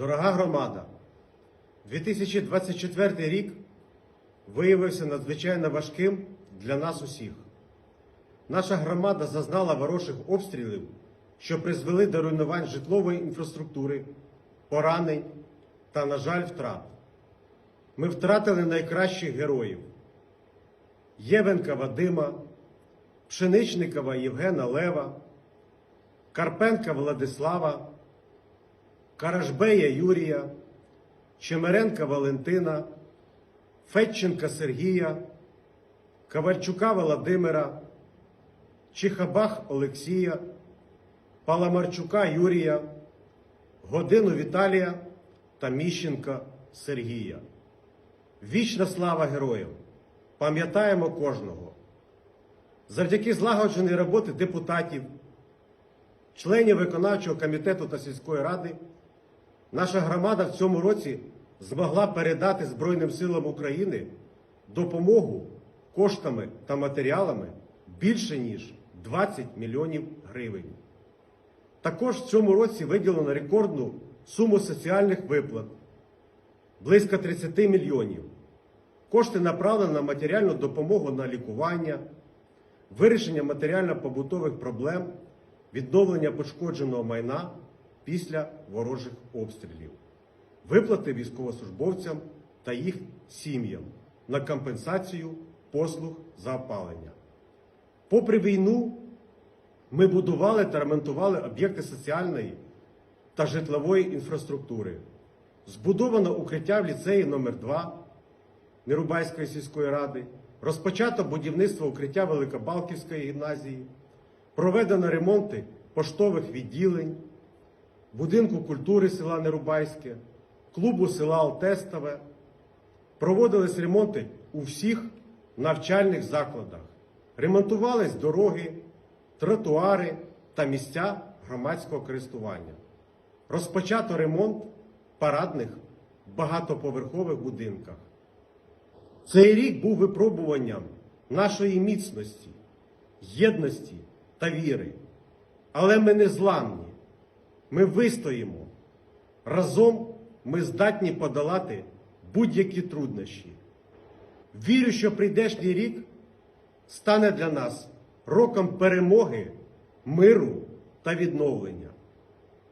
Дорога громада, 2024 рік виявився надзвичайно важким для нас усіх. Наша громада зазнала ворожих обстрілів, що призвели до руйнувань житлової інфраструктури, поранень та, на жаль, втрат. Ми втратили найкращих героїв: Євенка Вадима, Пшеничникова Євгена Лева, Карпенка Владислава, Каражбея Юрія, Чемеренка Валентина, Фетченка Сергія, Ковальчука Володимира, Чихабах Олексія, Паламарчука Юрія, Годину Віталія та Міщенка Сергія. Вічна слава героям! Пам'ятаємо кожного. Завдяки злагодженій роботи депутатів, членів виконавчого комітету та сільської ради, наша громада в цьому році змогла передати Збройним силам України допомогу коштами та матеріалами більше ніж 20 мільйонів гривень. Також в цьому році виділено рекордну суму соціальних виплат близько 30 мільйонів. Кошти направлені на матеріальну допомогу на лікування, вирішення матеріально-побутових проблем, відновлення пошкодженого майна після ворожих обстрілів, виплати військовослужбовцям та їх сім'ям на компенсацію послуг за опалення. Попри війну, ми будували та ремонтували об'єкти соціальної та житлової інфраструктури. Збудовано укриття в ліцеї номер 2 Нерубайської сільської ради, розпочато будівництво укриття Великобалківської гімназії, проведено ремонти поштових відділень, будинку культури села Нерубайське, клубу села Алтестове. Проводились ремонти у всіх навчальних закладах. Ремонтувались дороги, тротуари та місця громадського користування. Розпочато ремонт парадних багатоповерхових будинках. Цей рік був випробуванням нашої міцності, єдності та віри. Але ми не зламні, ми вистоїмо. Разом ми здатні подолати будь-які труднощі. Вірю, що прийдешній рік стане для нас роком перемоги, миру та відновлення.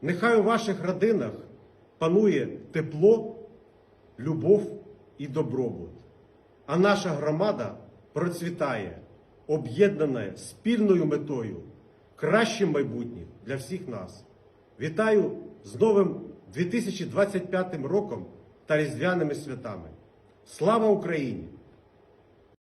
Нехай у ваших родинах панує тепло, любов і добробут, а наша громада процвітає, об'єднана спільною метою, кращим майбутнім для всіх нас. Вітаю з новим 2025 роком та різдвяними святами. Слава Україні!